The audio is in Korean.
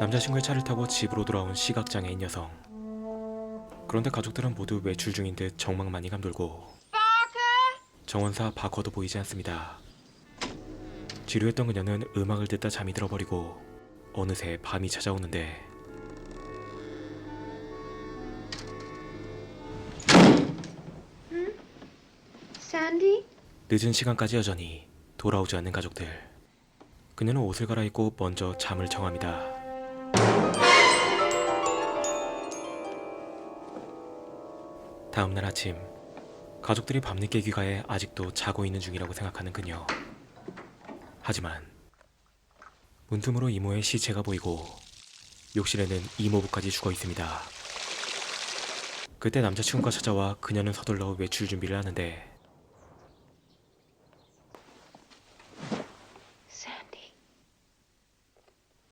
남자친구의 차를 타고 집으로 돌아온 시각장애인 여성. 그런데 가족들은 모두 외출 중인 듯 정막만이 감돌고 정원사 바커도 보이지 않습니다. 지루했던 그녀는 음악을 듣다 잠이 들어버리고 어느새 밤이 찾아오는데? 늦은 시간까지 여전히 돌아오지 않는 가족들. 그녀는 옷을 갈아입고 먼저 잠을 청합니다. 다음 날 아침 가족들이 밤늦게 귀가해 아직도 자고 있는 중이라고 생각하는 그녀. 하지만 문틈으로 이모의 시체가 보이고 욕실에는 이모부까지 죽어 있습니다. 그때 남자친구가 찾아와 그녀는 서둘러 외출 준비를 하는데